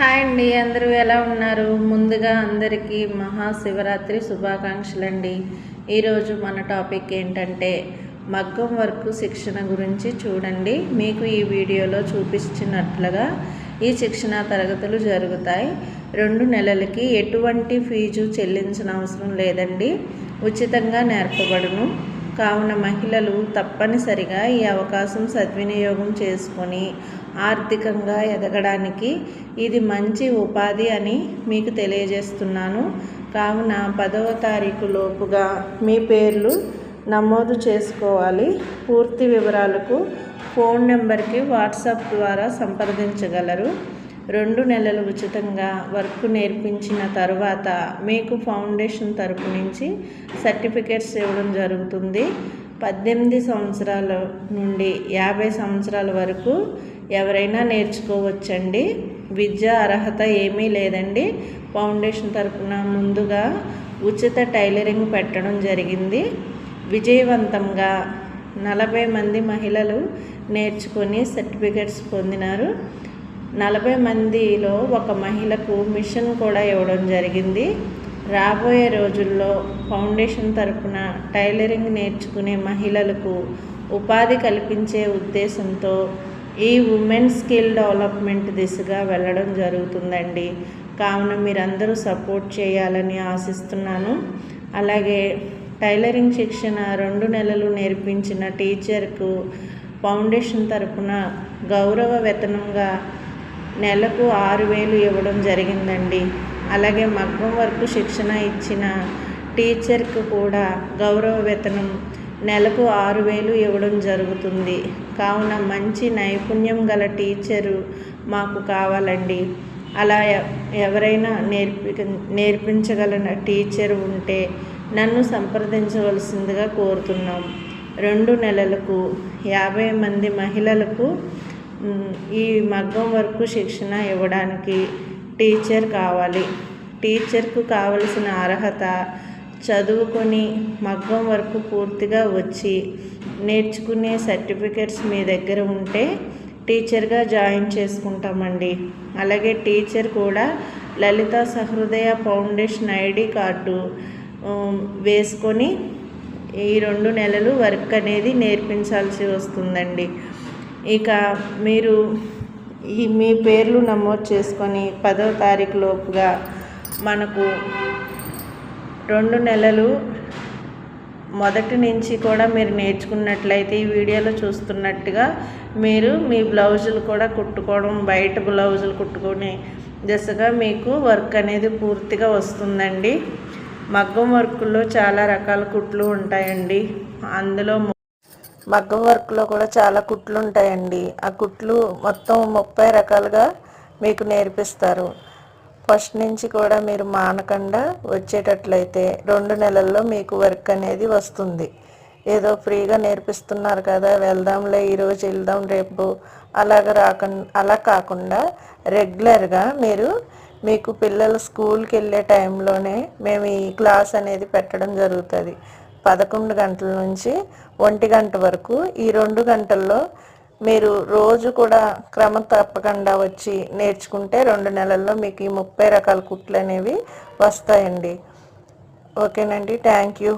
Hi అండి అందరూ ఎలా ఉన్నారు? ముందుగా అందరికీ మహాశివరాత్రి శుభాకాంక్షలు అండి ఈరోజు మన టాపిక్ ఏంటంటే మగ్గం వర్క్ శిక్షణ గురించి చూడండి. మీకు ఈ వీడియోలో చూపించినట్లుగా ఈ శిక్షణ తరగతులు జరుగుతాయి. రెండు నెలలకి ఎటువంటి ఫీజు చెల్లించిన అవసరం లేదండి. ఉచితంగా నేర్పబడును. కావున మహిళలు తప్పనిసరిగా ఈ అవకాశం సద్వినియోగం చేసుకొని ఆర్థికంగా ఎదగడానికి ఇది మంచి ఉపాధి అని మీకు తెలియజేస్తున్నాను. కావున పదవ తారీఖు లోపుగా మీ పేర్లు నమోదు చేసుకోవాలి. పూర్తి వివరాలకు ఫోన్ నెంబర్కి వాట్సాప్ ద్వారా సంప్రదించగలరు. రెండు నెలలు ఉచితంగా వర్క్ నేర్పించిన తర్వాత మీకు ఫౌండేషన్ తరపు నుంచి సర్టిఫికేట్స్ ఇవ్వడం జరుగుతుంది. పద్దెనిమిది సంవత్సరాల నుండి యాభై సంవత్సరాల వరకు ఎవరైనా నేర్చుకోవచ్చండి. విద్యా అర్హత ఏమీ లేదండి. ఫౌండేషన్ తరఫున ముందుగా ఉచిత టైలరింగ్ పెట్టడం జరిగింది. విజయవంతంగా నలభై మంది మహిళలు నేర్చుకొని సర్టిఫికెట్స్ పొందినారు. నలభై మందిలో ఒక మహిళకు మిషన్ కూడా ఇవ్వడం జరిగింది. రాబోయే రోజుల్లో ఫౌండేషన్ తరపున టైలరింగ్ నేర్చుకునే మహిళలకు ఉపాధి కల్పించే ఉద్దేశంతో ఈ ఉమెన్ స్కిల్ డెవలప్మెంట్ దిశగా వెళ్ళడం జరుగుతుందండి. కావున మీరందరూ సపోర్ట్ చేయాలని ఆశిస్తున్నాను. అలాగే టైలరింగ్ శిక్షణ రెండు నెలలు నేర్పించిన టీచర్కు ఫౌండేషన్ తరపున గౌరవ వేతనంగా నెలకు ఆరు వేలు ఇవ్వడం జరిగిందండి. అలాగే మగ్గం వరకు శిక్షణ ఇచ్చిన టీచర్కు కూడా గౌరవ వేతనం నెలకు ఆరు వేలు ఇవ్వడం జరుగుతుంది. కావున మంచి నైపుణ్యం గల టీచరు మాకు కావాలండి. అలా ఎవరైనా నేర్పి నేర్పించగల టీచర్ ఉంటే నన్ను సంప్రదించవలసిందిగా కోరుతున్నాం. రెండు నెలలకు యాభై మంది మహిళలకు ఈ మగ్గం వరకు శిక్షణ ఇవ్వడానికి టీచర్ కావాలి. టీచర్కు కావలసిన అర్హత చదువుకొని మగ్గం వరకు పూర్తిగా వచ్చి నేర్చుకునే సర్టిఫికెట్స్ మీ దగ్గర ఉంటే టీచర్గా జాయిన్ చేసుకుంటామండి. అలాగే టీచర్ కూడా Lalitha Sahrudaya foundation ID card వేసుకొని ఈ రెండు నెలలు వర్క్ అనేది నేర్పించాల్సి వస్తుందండి. ఇక మీరు ఈ మీ పేర్లు నమోదు చేసుకొని పదో తారీఖు లోపుగా మనకు రెండు నెలలు మొదటి నుంచి కూడా మీరు నేర్చుకున్నట్లయితే ఈ వీడియోలో చూస్తున్నట్టుగా మీరు మీ బ్లౌజులు కూడా కుట్టుకోవడం బయట బ్లౌజులు కుట్టుకునే దిశగా మీకు వర్క్ అనేది పూర్తిగా వస్తుందండి. మగ్గం వర్క్లో చాలా రకాల కుట్లు ఉంటాయండి. అందులో మగ్గం వర్క్లో కూడా చాలా కుట్లు ఉంటాయండి ఆ కుట్లు మొత్తం ముప్పై రకాలుగా మీకు నేర్పిస్తారు. ఫస్ట్ నుంచి కూడా మీరు మానకుండా వచ్చేటట్లయితే రెండు నెలల్లో మీకు వర్క్ అనేది వస్తుంది. ఏదో ఫ్రీగా నేర్పిస్తున్నారు కదా వెళ్దాంలే ఈరోజు వెళ్దాం రేపు అలాగ రాకుండా అలా కాకుండా రెగ్యులర్గా మీరు మీకు పిల్లలు స్కూల్కి వెళ్ళే టైంలోనే మేము ఈ క్లాస్ అనేది పెట్టడం జరుగుతుంది. పదకొండు గంటల నుంచి ఒంటి గంట వరకు ఈ రెండు గంటల్లో మీరు రోజు కూడా క్రమం తప్పకుండా వచ్చి నేర్చుకుంటే రెండు నెలల్లో మీకు ఈ ముప్పై రకాల కుట్లు అనేవి వస్తాయండి. ఓకేనండి. Thank you.